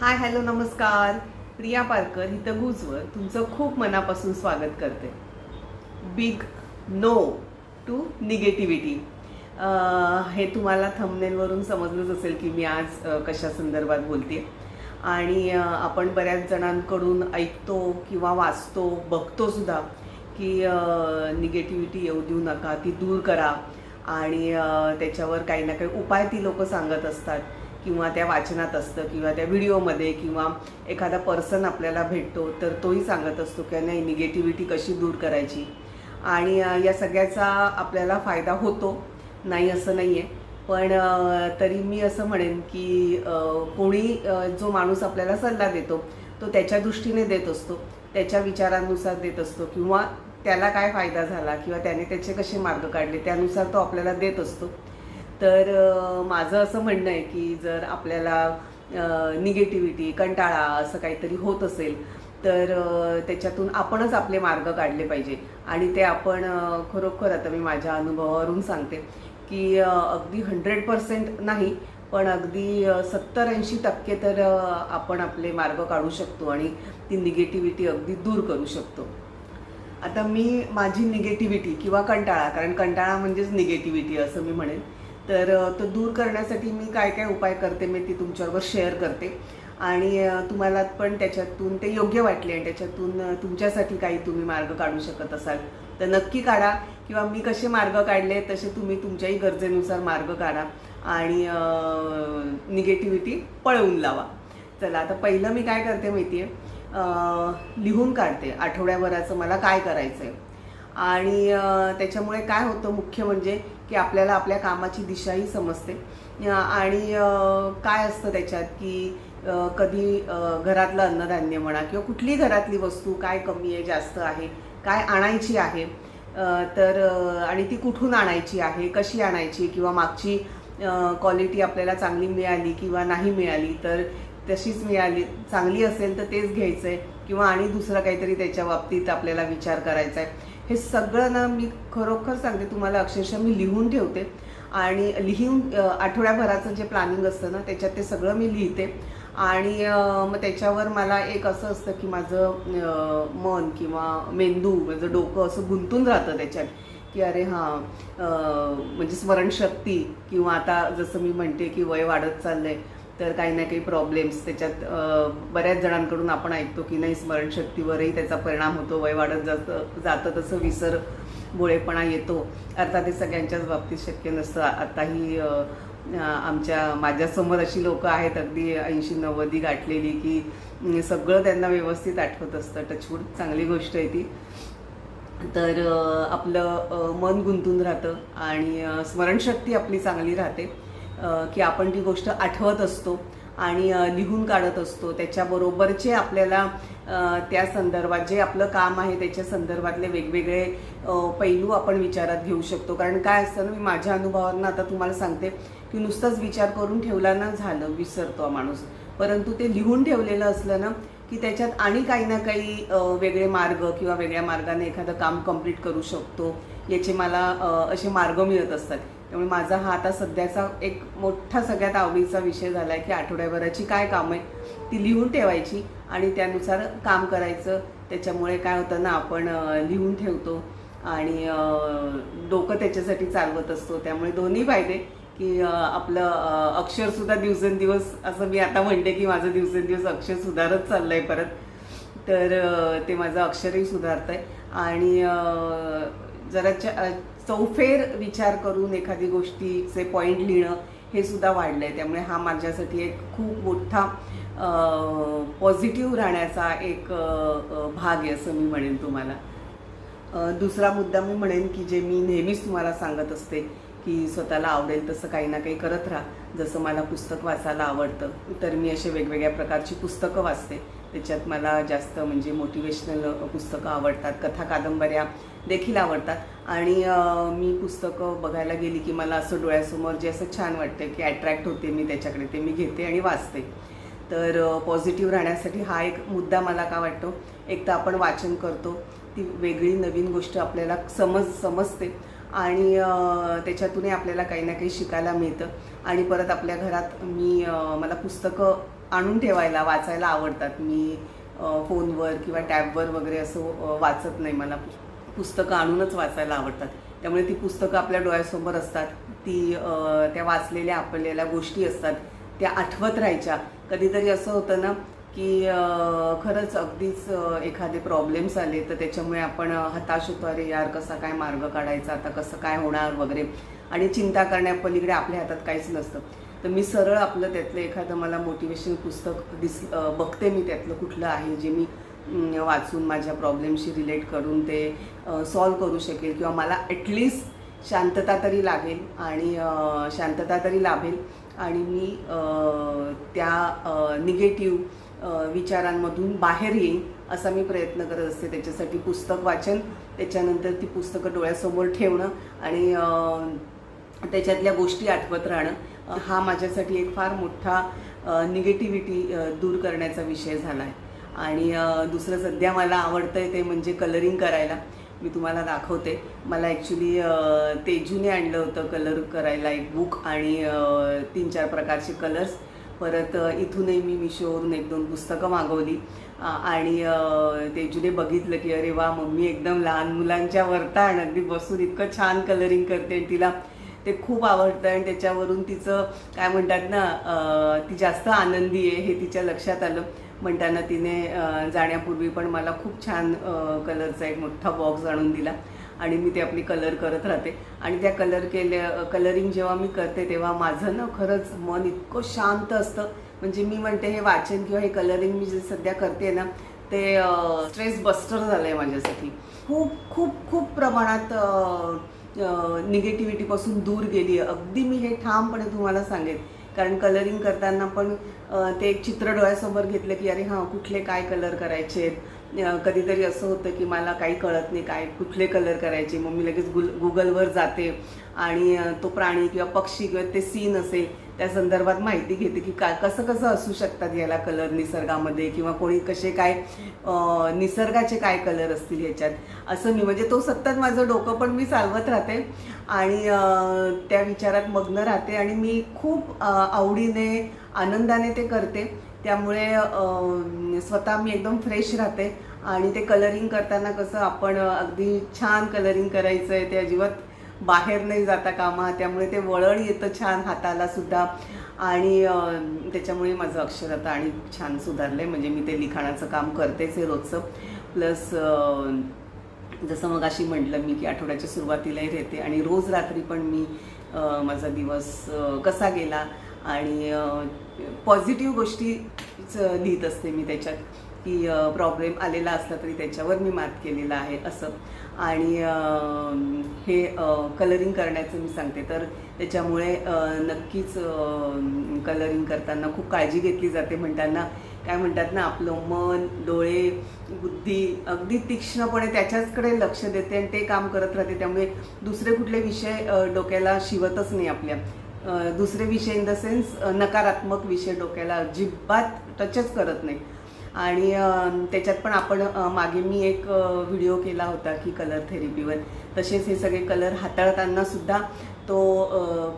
Hi hello नमस्कार. प्रिया पारकर इथं गुजवर तुमचं खूप मनापासून स्वागत करते. बिग नो टू निगेटिव्हिटी हे तुम्हाला थंबनेलवरून समजलंच असेल की मी आज कशा संदर्भात बोलते. आणि आपण बऱ्याच जणांकडून ऐकतो किंवा वाचतो बघतोसुद्धा की निगेटिव्हिटी येऊ देऊ नका ती दूर करा. आणि त्याच्यावर काही ना काही उपाय ती लोक सांगत असतात. किंवा त्या वाचनात असतं किंवा त्या व्हिडिओमध्ये किंवा एखादा पर्सन आपल्याला भेटतो तर तोही सांगत असतो की नाही निगेटिव्हिटी कशी दूर करायची? आणि या सगळ्याचा आपल्याला फायदा होतो. नाही असं नाही आहे पण तरी मी असं म्हणेन की कोणी जो माणूस आपल्याला सल्ला देतो तो त्याच्या दृष्टीने देत असतो त्याच्या विचारांनुसार देत असतो किंवा त्याला काय फायदा झाला किंवा त्याने त्याचे कसे मार्ग काढले त्यानुसार तो आपल्याला देत असतो. तर माझं असं म्हणणं आहे की जर आपल्याला निगेटिव्हिटी कंटाळा असं काहीतरी होत असेल तर त्याच्यातून आपणच आपले मार्ग काढले पाहिजे. आणि ते आपण खरोखर आता मी माझ्या अनुभवावरून सांगते की अगदी हंड्रेड पर्सेंट नाही पण अगदी सत्तर ऐंशी टक्के तर आपण आपले मार्ग काढू शकतो आणि ती निगेटिव्हिटी अगदी दूर करू शकतो. आता मी माझी निगेटिव्हिटी किंवा कंटाळा कारण कंटाळा म्हणजेच निगेटिव्हिटी असं मी म्हणेन. तर तो दूर करण्यासाठी मी काय काय उपाय करते मी ती तुमच्याबरोबर शेअर करते. आणि तुम्हाला पण त्याच्यातून ते योग्य वाटले आणि त्याच्यातून तुमच्यासाठी काही तुम्ही मार्ग काढू शकत असाल. तर नक्की काढा किंवा मी कसे मार्ग काढले तसे तुम्ही तुमच्याही गरजेनुसार मार्ग काढा आणि निगेटिव्हिटी पळवून लावा. चला आता पहिलं मी काय करते माहिती आहे लिहून काढते आठवड्याभराचं मला काय करायचं आहे आणि त्याच्यामुळे काय होतं मुख्य म्हणजे की आपल्याला आपल्या कामाची दिशाही समजते. आणि काय असतं त्याच्यात की कधी घरातलं अन्नधान्य म्हणा किंवा कुठली घरातली वस्तू काय कमी आहे जास्त आहे काय आणायची आहे तर आणि ती कुठून आणायची आहे कशी आणायची किंवा मागची क्वालिटी आपल्याला चांगली मिळाली किंवा नाही मिळाली तर तशीच मिळाली चांगली असेल तर तेच घ्यायचं आहे किंवा आणि दुसरं काहीतरी त्याच्या बाबतीत आपल्याला विचार करायचा आहे हे सगळं ना मी खरोखर सांगते तुम्हाला अक्षरशः मी लिहून ठेवते. आणि लिहून आठवड्याभराचं जे प्लॅनिंग असतं ना त्याच्यात ते सगळं मी लिहिते. आणि मग त्याच्यावर मला एक असं असतं की माझं मन किंवा मेंदू माझं डोकं असं गुंतून राहतं त्याच्यात. की अरे हां म्हणजे स्मरणशक्ती किंवा आता जसं मी म्हणते की वय वाढत चाललंय. तर काही ना काही प्रॉब्लेम्स त्याच्यात बऱ्याच जणांकडून आपण ऐकतो की नाही स्मरणशक्तीवरही त्याचा परिणाम होतो वय वाढत जातं जातं तसं विसर बोळेपणा येतो. अर्थात हे सगळ्यांच्याच बाबतीत शक्य नसतं. आताही आमच्या माझ्यासमोर अशी लोकं आहेत अगदी ऐंशी नव्वदी गाठलेली की सगळं त्यांना व्यवस्थित आठवत असतं. टचवूड चांगली गोष्ट आहे ती. तर आपलं मन गुंतून राहतं आणि स्मरणशक्ती आपली चांगली राहते. की आपण ती गोष्ट आठवत असतो आणि लिहून काढत असतो. त्याच्याबरोबरचे आपल्याला त्या संदर्भात जे आपलं काम आहे त्याच्या संदर्भातले वेगवेगळे पैलू आपण विचारात घेऊ शकतो. कारण काय असतं ना मी माझ्या अनुभवावरनं आता तुम्हाला सांगते की नुसताच विचार करून ठेवला ना झालं विसरतो माणूस. परंतु ते लिहून ठेवलेलं असलं ना की त्याच्यात आणि काही ना काही वेगळे मार्ग किंवा वेगळ्या मार्गाने एखादं काम कंप्लीट करू शकतो. याचे मला असे मार्ग मिळत असतात. त्यामुळे माझा हा आता सध्याचा एक मोठा सगळ्यात आवडीचा विषय झाला आहे की आठवड्याभराची काय कामं आहे ती लिहून ठेवायची आणि त्यानुसार काम करायचं. त्याच्यामुळे काय होतं ना आपण लिहून ठेवतो आणि डोकं त्याच्यासाठी चालवत असतो. त्यामुळे दोन्ही फायदे की आपलं अक्षरसुद्धा दिवसेंदिवस असं मी आता म्हणते की माझं दिवसेंदिवस अक्षर सुधारत चाललं आहे परत. तर ते माझं अक्षरही सुधारत आहे आणि जरा च- चौफेर विचार करून एखादी गोष्टीचे पॉईंट लिहिणं हे सुद्धा वाढलं आहे त्यामुळे हा माझ्यासाठी एक खूप मोठा पॉझिटिव्ह राहण्याचा एक भाग आहे असं मी म्हणेन तुम्हाला. दुसरा मुद्दा मी म्हणेन की जे मी नेहमीच तुम्हाला सांगत असते की स्वतःला आवडेल तसं काही ना काही करत राहा. जसं मला पुस्तक वाचायला आवडतं तर मी असे वेगवेगळ्या प्रकारची पुस्तकं वाचते. त्याच्यात मला जास्त म्हणजे मोटिवेशनल पुस्तकं आवडतात. कथा कादंबऱ्या देखील आवडतात. आणि मी पुस्तकं बघायला गेली की मला असं डोळ्यासमोर जे असं छान वाटतं की अट्रॅक्ट होते मी त्याच्याकडे ते मी घेते आणि वाचते. तर पॉझिटिव्ह राहण्यासाठी हा एक मुद्दा मला का वाटतो? एक तर आपण वाचन करतो ती वेगळी नवीन गोष्ट आपल्याला समज समजते आणि त्याच्यातूनही आपल्याला काही ना काही शिकायला मिळतं. आणि परत आपल्या घरात मी मला पुस्तकं आणून ठेवायला वाचायला आवडतात. मी फोनवर किंवा टॅबवर वगैरे असं वाचत नाही मला पुस्तकं आणूनच वाचायला आवडतात. त्यामुळे ती पुस्तकं आपल्या डोळ्यासमोर असतात. ती त्या वाचलेल्या आपल्याला गोष्टी असतात. त्या आठवत राहायच्या. कधीतरी असं होतं ना की खरंच अगदीच एखादे प्रॉब्लेम्स आले तर त्याच्यामुळे आपण हताश होतो. अरे यार कसा काय मार्ग काढायचा? आता कसं काय होणार वगैरे? आणि चिंता करण्यापलीकडे आपल्या हातात काहीच नसतं. तर मी सरळ आपलं त्यातलं एखादं मला मोटिवेशन पुस्तक दिस बघते मी त्यातलं कुठलं आहे जे मी वाचून माझ्या प्रॉब्लेमशी रिलेट करून ते सॉल्व करू शकेल किंवा मला ॲटलिस्ट शांतता तरी लागेल आणि शांतता तरी लाभेल. आणि मी त्या निगेटिव्ह विचारांमधून बाहेर येईन असा मी प्रयत्न करत असते. त्याच्यासाठी पुस्तक वाचन त्याच्यानंतर ती पुस्तकं डोळ्यासमोर ठेवणं आणि त्याच्यातल्या गोष्टी आठवत राहणं हा माझ्यासाठी एक फार मोठा निगेटिव्हिटी दूर करण्याचा विषय झाला आहे आणि दुसरं सध्या मला आवडतं आहे ते म्हणजे कलरिंग करायला. मी तुम्हाला दाखवते. मला ॲक्च्युली तेजूने आणलं होतं कलर करायला एक बुक आणि तीन चार प्रकारचे कलर्स परत इथूनही मी मिशोवरून एक दोन पुस्तकं मागवली. आणि तेजूने बघितलं की अरे वा मम्मी एकदम लहान मुलांच्या वरताण अगदी बसून इतकं छान कलरिंग करते आणि तिला ते खूप आवडतं आणि त्याच्यावरून तिचं काय म्हणतात ना ती जास्त आनंदी आहे हे तिच्या लक्षात आलं. म्हणताना तिने जाण्यापूर्वी पण मला खूप छान कलरचा एक मोठा बॉक्स आणून दिला आणि मी ते आपली कलर करत राहते. आणि त्या कलर केल्या कलरिंग जेव्हा मी करते तेव्हा माझं ना खरंच मन इतकं शांत असतं. म्हणजे मी म्हणते हे वाचन किंवा हे कलरिंग मी जे सध्या करते ना ते स्ट्रेस बस्टर झालं आहे माझ्यासाठी. खूप खूप खूप प्रमाणात निगेटिव्हिटीपासून दूर गेली अगदी मी हे ठामपणे तुम्हाला सांगेन. कारण कलरिंग करताना पण ते एक चित्र डोळ्यासमोर घेतलं की अरे हां कुठले काय कलर करायचे? कधीतरी असं होतं की मला काही कळत नाही काय कुठले कलर करायचे? मग मी लगेच गुल गुगलवर जाते. आणि तो प्राणी किंवा पक्षी किंवा ते सीन असेल त्या संदर्भात माहिती घेते की का कसं कसं असू शकतात याला कलर निसर्गामध्ये किंवा कोणी कसे काय निसर्गाचे काय कलर असतील ह्याच्यात. असं मी म्हणजे तो सतत माझं डोकं पण मी चालवत राहते आणि त्या विचारात मग्न राहते आणि मी खूप आवडीने आनंदाने ते करते. त्यामुळे स्वतः मी एकदम फ्रेश राहते आणि ते कलरिंग करताना कसं आपण अगदी छान कलरिंग करायचं आहे ते अजिबात बाहेर नाही जाता कामा त्यामुळे ते वळण येतं छान हाताला सुद्धा. आणि त्याच्यामुळे माझं अक्षर आता आणि छान सुधारलं आहे म्हणजे मी ते लिखाणाचं काम करतेच आहे रोजचं. प्लस जसं मग अशी म्हटलं मी की आठवड्याच्या सुरुवातीलाही येते आणि रोज रात्री पण मी माझा दिवस कसा गेला. आणि पॉझिटिव्ह गोष्टीच लिहित असते मी त्याच्यात. की प्रॉब्लेम आलेला असला तरी त्याच्यावर मी मात केलेला आहे असं. आणि हे कलरिंग करण्याचं मी सांगते. तर त्याच्यामुळे नक्कीच कलरिंग करताना खूप काळजी घेतली जाते. म्हणताना काय म्हणतात ना आपलं मन डोळे बुद्धी अगदी तीक्ष्णपणे त्याच्याचकडे लक्ष देते आणि ते काम करत राहते. त्यामुळे दुसरे कुठले विषय डोक्याला शिवतच नाही आपल्या. दुसरे विषय इन द सेन्स नकारात्मक विषय डोक्याला अजिबात टचच करत नाही. आणि त्याच्यात पण आपण मागे मी एक व्हिडिओ केला होता की कलर थेरपीवर तसेच हे सगळे कलर हाताळताना सुद्धा तो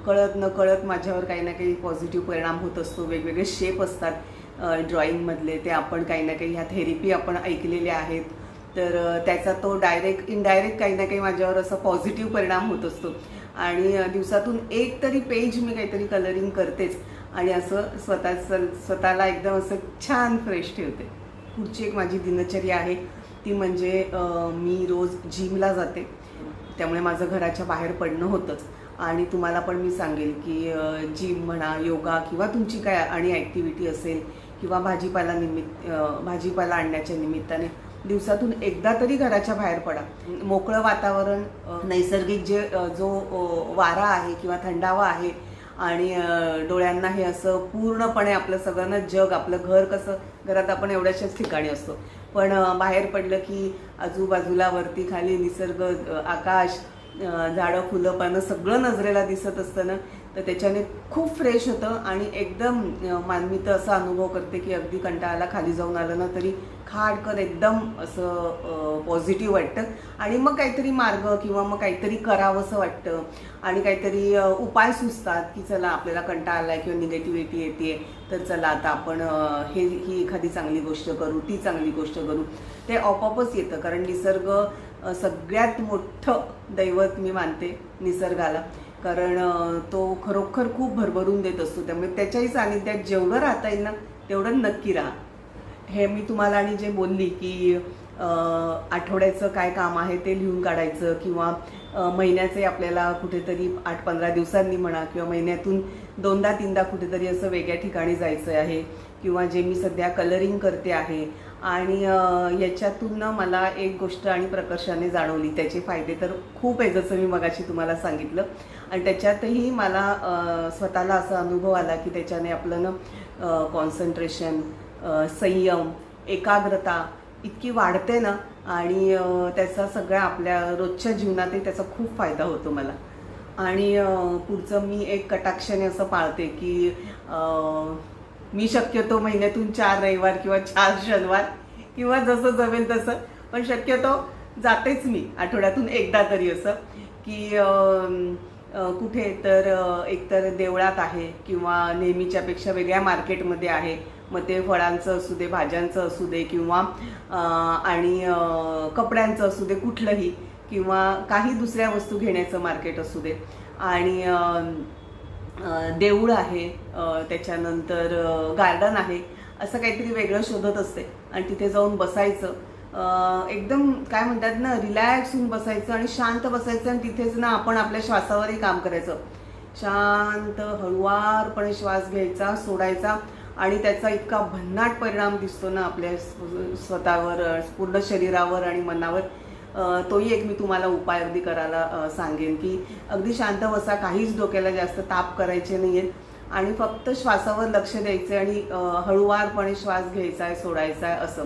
कळत न कळत माझ्यावर काही ना काही पॉझिटिव्ह परिणाम होत असतो. वेगवेगळे शेप असतात ड्रॉइंगमधले ते आपण काही ना काही ह्या थेरपी आपण ऐकलेल्या आहेत. तर त्याचा तो डायरेक्ट इनडायरेक्ट काही ना काही माझ्यावर असा पॉझिटिव्ह परिणाम होत असतो. आणि दिवसातून एक तरी पेज मी काहीतरी कलरिंग करतेच. आणि असं स्वतः स्वतःला एकदम असं छान फ्रेश ठेवते. पुढची एक माझी दिनचर्या आहे ती म्हणजे मी रोज जिमला जाते. त्यामुळे माझं घराच्या बाहेर पडणं होतंच. आणि तुम्हाला पण मी सांगेल की जिम म्हणा योगा किंवा तुमची काय आणि ॲक्टिव्हिटी असेल किंवा भाजीपाला निमित्त भाजीपाला आणण्याच्या निमित्ताने दिवसातून एकदा तरी घराच्या बाहेर पडा. मोकळं वातावरण नैसर्गिक जे जो वारा आहे किंवा थंडावा आहे आणि डोळ्यांना हे असं पूर्णपणे आपलं सगळं जग आपलं घर कसं घरात आपण एवढ्याशाच ठिकाणी असतो. पण बाहेर पडलं की आजूबाजूला वरती खाली निसर्ग आकाश झाडं फुलं पानं सगळं नजरेला दिसत असतं ना तर त्याच्याने खूप फ्रेश होतं आणि एकदम मानवी मान मी तर असा अनुभव करते की अगदी कंटाळाला खाली जाऊन आलं ना तरी खाडकर एकदम असं पॉझिटिव्ह वाटतं. आणि मग काहीतरी मार्ग किंवा मग काहीतरी करावंसं वाटतं. आणि काहीतरी उपाय सुचतात की चला आपल्याला कंटाळा आला किंवा निगेटिव्हिटी येते तर चला आता आपण हे ही एखादी चांगली गोष्ट करू ती चांगली गोष्ट करू. ते आपोआपच येतं. कारण निसर्ग सगळ्यात मोठं दैवत मी मानते निसर्गाला. कारण तो खरोखर खूप भरभरून देत असतो. त्यामुळे त्याच्याही सानिध्यात जेवढं राहता येईल ना तेवढं नक्की राहा. हे मी तुम्हाला आणि जे बोलली की आठवड्याचं काय काम आहे ते लिहून काढायचं किंवा महिन्याचे आपल्याला कुठेतरी आठ पंधरा दिवसांनी म्हणा किंवा महिन्यातून दोनदा तीनदा कुठेतरी असं वेगळ्या ठिकाणी जायचं आहे. किंवा जे मी सध्या कलरिंग करते आहे आणि याच्यातून मला एक गोष्ट आणि प्रकर्षाने जाणवली. त्याचे फायदे तर खूप आहे जसं मी मगाशी तुम्हाला सांगितलं. आणि त्याच्यातही मला स्वतःला असा अनुभव आला की त्याच्याने आपलं ना कॉन्सन्ट्रेशन संयम एकाग्रता इतकी वाढते ना आणि त्याचा सगळ्या आपल्या रोजच्या जीवनातही त्याचा खूप फायदा होतो मला. आणि पुढचं मी एक कटाक्षाने असं पाळते की मी शक्यतो महिन्यातून चार रविवार किंवा चार शनिवार किंवा जसं जमेल तसं. पण शक्यतो जातेच मी आठवड्यातून एकदा तरी असं की कुठे तर एकतर देवळात आहे किंवा नेहमीच्यापेक्षा वेगळ्या मार्केटमध्ये आहे. मग ते फळांचं असू दे भाज्यांचं असू दे किंवा आणि कपड्यांचं असू दे कुठलंही किंवा काही दुसऱ्या वस्तू घेण्याचं मार्केट असू दे. आणि देऊळ आहे त्याच्यानंतर गार्डन आहे असं काहीतरी वेगळं शोधत असते. आणि तिथे जाऊन बसायचं. एकदम काय म्हणतात ना रिलॅक्स होऊन बसायचं आणि शांत बसायचं आणि तिथेच ना आपण आपल्या श्वासावरही काम करायचं. शांत हळुवारपणे श्वास घ्यायचा सोडायचा आणि त्याचा इतका भन्नाट परिणाम दिसतो ना आपल्या स्वतःवर पूर्ण शरीरावर आणि मनावर. तोही एक मी तुम्हाला उपाय अगदी करायला सांगेन की अगदी शांत बसा काहीच डोक्याला जास्त ताप करायचे नाही आहेत आणि फक्त श्वासावर लक्ष द्यायचं आणि हळुवारपणे श्वास घ्यायचा आहे सोडायचा आहे असं.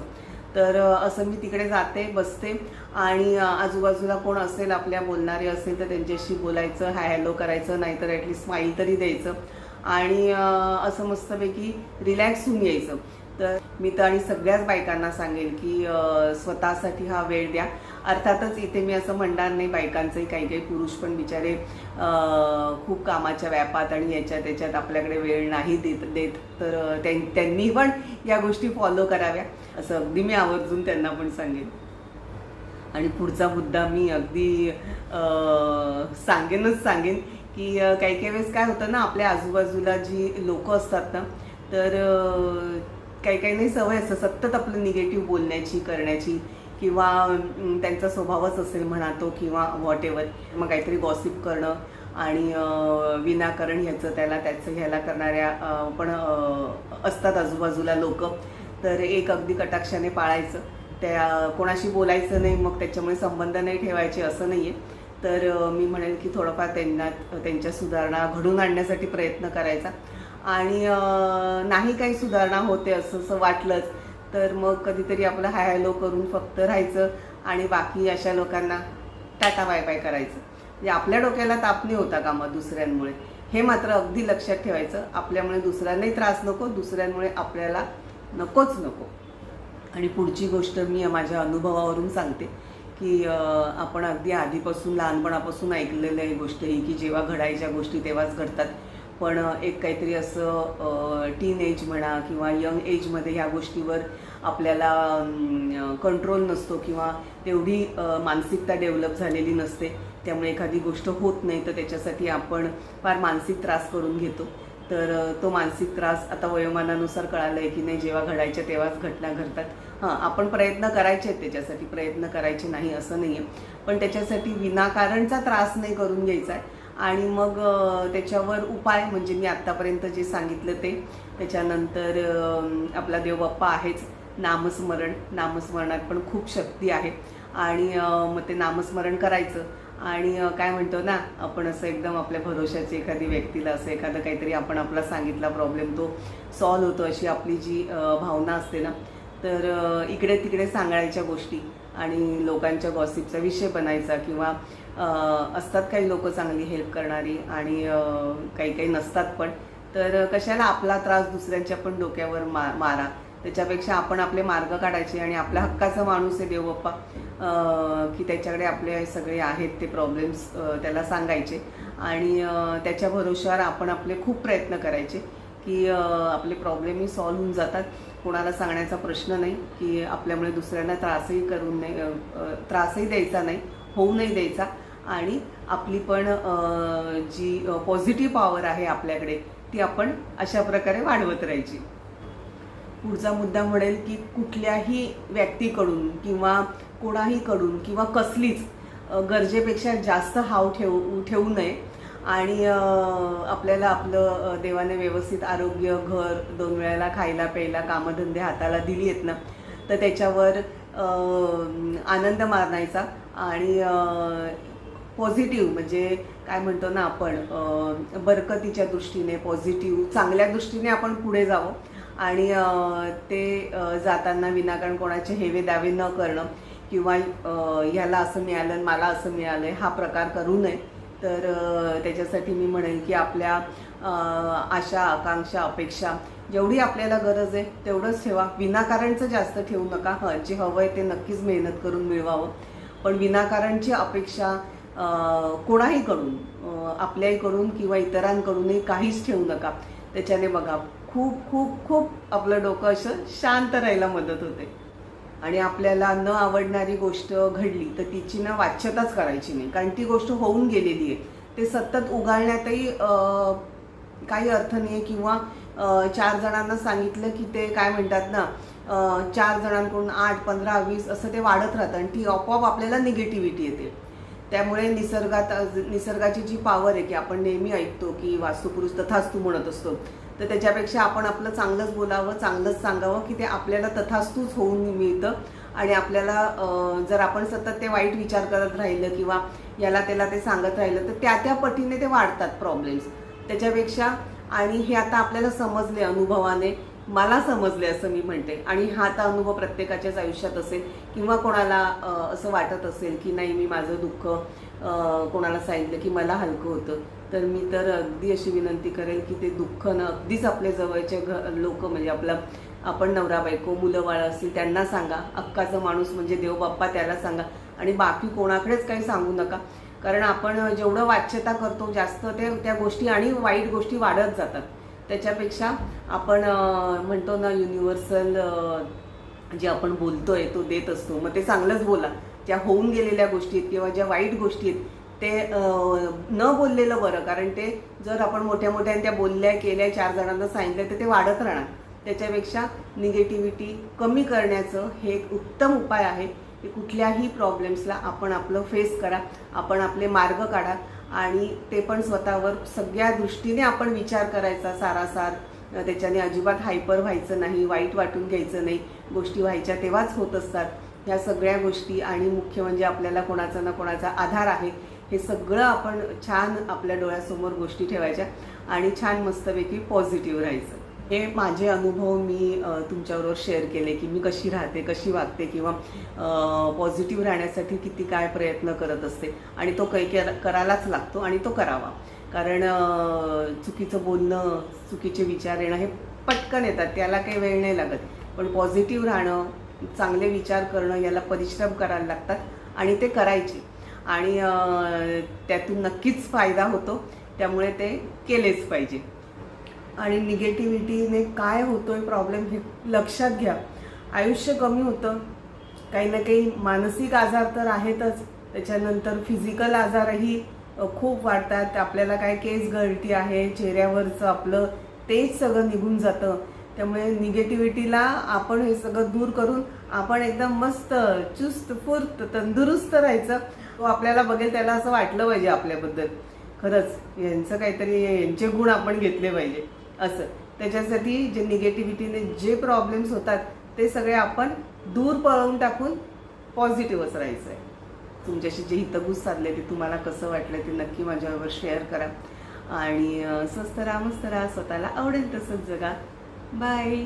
तर असं मी तिकडे जाते बसते. आणि आजूबाजूला कोण असेल आपल्या बोलणारे असेल तर त्यांच्याशी बोलायचं हाय हॅलो करायचं नाहीतर ॲटलीस्ट स्माईल तरी द्यायचं. आणि असं मस्तपैकी रिलॅक्स होऊन यायचं. तर मी तर आणि सगळ्याच बायकांना सांगेन की स्वतःसाठी हा वेळ द्या. अर्थातच इथे मी असं म्हणणार नाही बायकांचंही काही काही पुरुष पण बिचारे खूप कामाच्या व्यापात आणि याच्यात त्याच्यात आपल्याकडे वेळ नाही देत देत. तर त्यां- त्यांनी पण या गोष्टी फॉलो कराव्या असं अगदी मी आवर्जून त्यांना पण सांगेन. आणि पुढचा मुद्दा मी अगदी सांगेनच सांगेन की काही काही वेळेस काय होतं ना आपल्या आजूबाजूला जी लोक असतात ना तर काही काही नाही सवय असतं सतत आपलं निगेटिव्ह बोलण्याची करण्याची. किंवा त्यांचा स्वभावच असेल म्हणा तो किंवा व्हॉट एवर मग काहीतरी गॉसिप करणं आणि विनाकारण ह्याचं त्याला त्याचं ह्याला करणाऱ्या पण असतात आजूबाजूला लोक. तर एक अगदी कटाक्षाने पाळायचं. त्या कोणाशी बोलायचं नाही मग त्याच्यामुळे संबंध नाही ठेवायचे असं नाही आहे तर मी म्हणेन की थोडंफार त्यांना त्यांच्या सुधारणा घडून आणण्यासाठी प्रयत्न करायचा. आणि नाही काही सुधारणा होते असं असं वाटलंच तर मग कधीतरी आपलं हाय हॅलो करून फक्त राहायचं आणि बाकी अशा लोकांना टाटा बाय बाय करायचं. म्हणजे आपल्या डोक्याला ताप नाही होता कामा दुसऱ्यांमुळे. हे मात्र अगदी लक्षात ठेवायचं. आपल्यामुळे दुसऱ्यांनाही त्रास नको दुसऱ्यांमुळे आपल्याला नकोच नको. आणि पुढची गोष्ट मी माझ्या अनुभवावरून सांगते की आपण अगदी आधीपासून लहानपणापासून ऐकलेलं आहे गोष्ट ही की जेव्हा घडायच्या गोष्टी तेव्हाच घडतात. पण एक काहीतरी असं टीन एज म्हणा किंवा यंग एजमध्ये ह्या गोष्टीवर आपल्याला कंट्रोल नसतो किंवा तेवढी मानसिकता डेव्हलप झालेली नसते. त्यामुळे एखादी गोष्ट होत नाही तर त्याच्यासाठी आपण फार मानसिक त्रास करून घेतो. तर तो मानसिक त्रास आता वयोमानानुसार कळाला आहे की नाही जेव्हा घडायच्या तेव्हाच घटना घडतात. हां आपण प्रयत्न करायचे आहेत त्याच्यासाठी प्रयत्न करायचे नाही असं नाही आहे पण त्याच्यासाठी विनाकारणचा त्रास नाही करून घ्यायचा आहे. आणि मग त्याच्यावर उपाय म्हणजे मी आत्तापर्यंत जे सांगितलं ते त्याच्यानंतर आपला देवबाप्पा आहेच. नामस्मरण नामस्मरणात पण खूप शक्ती आहे. आणि मग ते नामस्मरण करायचं. आणि काय म्हणतो ना आपण असं एकदम आपल्या भरोशाची एखादी व्यक्तीला असं एखादं काहीतरी आपण आपला सांगितला प्रॉब्लेम तो सॉल्व्ह होतो अशी आपली जी भावना असते ना तर इकडे तिकडे सांगायच्या गोष्टी आणि लोकांच्या गॉसिपचा विषय बनायचा किंवा असतात काही लोक चांगली हेल्प करणारी आणि काही काही नसतात पण तर कशाला आपला त्रास दुसऱ्यांच्या पण डोक्यावर मा मारा. त्याच्यापेक्षा आपण आपले मार्ग काढायचे आणि आपल्या हक्काचा माणूस आहे देवबाप्पा की त्याच्याकडे आपले सगळे आहेत ते प्रॉब्लेम्स त्याला सांगायचे. आणि त्याच्या भरोश्यावर आपण आपले खूप प्रयत्न करायचे की आपले प्रॉब्लेमही सॉल्व्ह होऊन जातात. कोणाला सांगण्याचा प्रश्न नाही की आपल्यामुळे दुसऱ्यांना त्रासही करून नाही त्रासही द्यायचा नाही होऊ नाही द्यायचा. आणि आपली पण जी पॉझिटिव्ह पॉवर आहे आपल्याकडे ती आपण अशा प्रकारे वाढवत राहायची. पुढचा मुद्दा म्हणेल की कुठल्याही व्यक्तीकडून किंवा कोणाहीकडून किंवा कसलीच गरजेपेक्षा जास्त हाव ठेवू ठेवू नये. आणि आपल्याला आपलं देवाने व्यवस्थित आरोग्य घर दोन वेळेला खायला प्यायला कामधंदे हाताला दिली आहेत ना तर त्याच्यावर आनंद मारण्याचा आणि पॉझिटिव्ह म्हणजे काय म्हणतो ना आपण बरकतीच्या दृष्टीने पॉझिटिव्ह चांगल्या दृष्टीने आपण पुढे जावं. आणि ते जाताना विनाकारण कोणाचे हेवे दावे न करणं किंवा ह्याला असं मिळालं मला असं मिळालं हा प्रकार करू नये. तर त्याच्यासाठी मी म्हणेन की आपल्या आशा आकांक्षा अपेक्षा जेवढी आपल्याला गरज आहे तेवढंच ठेवा. विनाकारणचं जास्त ठेवू नका. हं जे हवं आहे ते नक्कीच मेहनत करून मिळवावं. पण विनाकारणची अपेक्षा कोणाही कोणाहीकडून आपल्याही आपल्याहीकडून किंवा इतरांकडूनही काहीच ठेवू नका. त्याच्याने बघा खूप खूप खूप आपलं डोकं असं शांत राहायला मदत होते. आणि आपल्याला न आवडणारी गोष्ट घडली तर तिची ना वाच्यताच करायची नाही. कारण ती गोष्ट होऊन गेलेली आहे. ते सतत उगाळण्यातही काही अर्थ नाही आहे किंवा चार जणांना सांगितलं की ते काय म्हणतात ना चार जणांकडून आठ पंधरा वीस असं ते वाढत राहतं आणि ती आपोआप आपल्याला निगेटिव्हिटी येते. त्यामुळे निसर्गात निसर्गाची जी पॉवर आहे की आपण नेहमी ऐकतो की वास्तुपुरुष तथास्तू म्हणत असतो. तर त्याच्यापेक्षा आपण आपलं चांगलंच बोलावं चांगलंच सांगावं की ते आपल्याला तथास्तूच होऊन मिळतं. आणि आपल्याला जर आपण सतत ते वाईट विचार करत राहिलं किंवा याला त्याला ते सांगत राहिलं तर त्या त्या पटीने ते वाढतात प्रॉब्लेम्स त्याच्यापेक्षा आणि हे आता आपल्याला समजले अनुभवाने मला समजले असं मी म्हणते. आणि हा आता अनुभव प्रत्येकाच्याच आयुष्यात असेल किंवा कोणाला असं वाटत असेल की नाही मी माझं दुःख कोणाला सांगितलं की मला हलकं होतं. तर मी तर अगदी अशी विनंती करेल की ते दुःख ना अगदीच आपले जवळचे घ लोक म्हणजे आपला आपण नवरा बायको मुलं बाळं असतील त्यांना सांगा. अक्काचा माणूस म्हणजे देवबाप्पा त्याला सांगा. आणि बाकी कोणाकडेच काही सांगू नका. कारण आपण जेवढं वाच्यता करतो जास्त ते त्या गोष्टी आणि वाईट गोष्टी वाढत जातात. त्याच्यापेक्षा आपण म्हणतो ना युनिव्हर्सल जे आपण बोलतोय तो देत असतो. मग ते चांगलंच बोला. ज्या होऊन गेलेल्या गोष्टी आहेत किंवा ज्या वाईट गोष्टी आहेत ते न बोललेलं बरं. कारण ते जर आपण मोठ्या मोठ्या त्या बोलल्या केल्या चार जणांना सांगितलं तर ते वाढत राहणार. त्याच्यापेक्षा निगेटिव्हिटी कमी करण्याचं हे एक उत्तम उपाय आहे की कुठल्याही प्रॉब्लेम्सला आपण आपलं फेस करा आपण आपले मार्ग काढा आणि ते पण स्वतःवर सगळ्या दृष्टीने आपण विचार करायचा सारासार. त्याच्याने अजिबात हायपर व्हायचं नाही वाईट वाटून घ्यायचं नाही. गोष्टी व्हायच्या तेव्हाच होत असतात. ह्या सगळ्या गोष्टी आणि मुख्य म्हणजे आपल्याला कोणाचा ना कोणाचा आधार आहे हे सगळं आपण छान आपल्या डोळ्यासमोर गोष्टी ठेवायच्या आणि छान मस्तपैकी पॉझिटिव्ह राहायचं. हे माझे अनुभव मी तुमच्याबरोबर शेअर केले की मी कशी राहते कशी वागते किंवा पॉझिटिव्ह राहण्यासाठी किती काय प्रयत्न करत असते आणि तो काही केला- करायलाच लागतो आणि तो करावा. कारण चुकीचं बोलणं चुकीचे विचार येणं हे पटकन येतात त्याला काही वेळ नाही लागत. पण पॉझिटिव्ह राहणं चांगले विचार करणं याला परिश्रम करायला लागतात आणि ते करायचे. आणि त्यातून नक्कीच फायदा होतो. त्यामुळे ते केलेच पाहिजे. आणि निगेटिव्हिटीने काय होतोय प्रॉब्लेम हे लक्षात घ्या. आयुष्य कमी होतं. काही ना काही मानसिक आजार तर आहेतच. त्याच्यानंतर फिजिकल आजारही खूप वाढतात. आपल्याला काय केस गळती आहे चेहऱ्यावरचं आपलं तेच सगळं निघून जातं. त्यामुळे निगेटिव्हिटीला आपण हे सगळं दूर करून आपण एकदम मस्त चुस्त फुर्त तंदुरुस्त राहायचं. तो आपल्याला बघेल त्याला असं वाटलं पाहिजे आपल्याबद्दल. खरंच यांचं काहीतरी यांचे गुण आपण घेतले पाहिजे. असं. त्याच्यासाठी जे निगेटिव्हिटीने जे प्रॉब्लेम्स होतात ते सगळे आपण दूर पळवून टाकून पॉझिटिव्हच राहायचं आहे. तुमच्याशी जे हितगुज साधले ते तुम्हाला कसं वाटलं ते नक्की माझ्याबरोबर शेअर करा. आणि स्वस्त राहा मस्त राहा. स्वतःला आवडेल तसंच जगा. बाय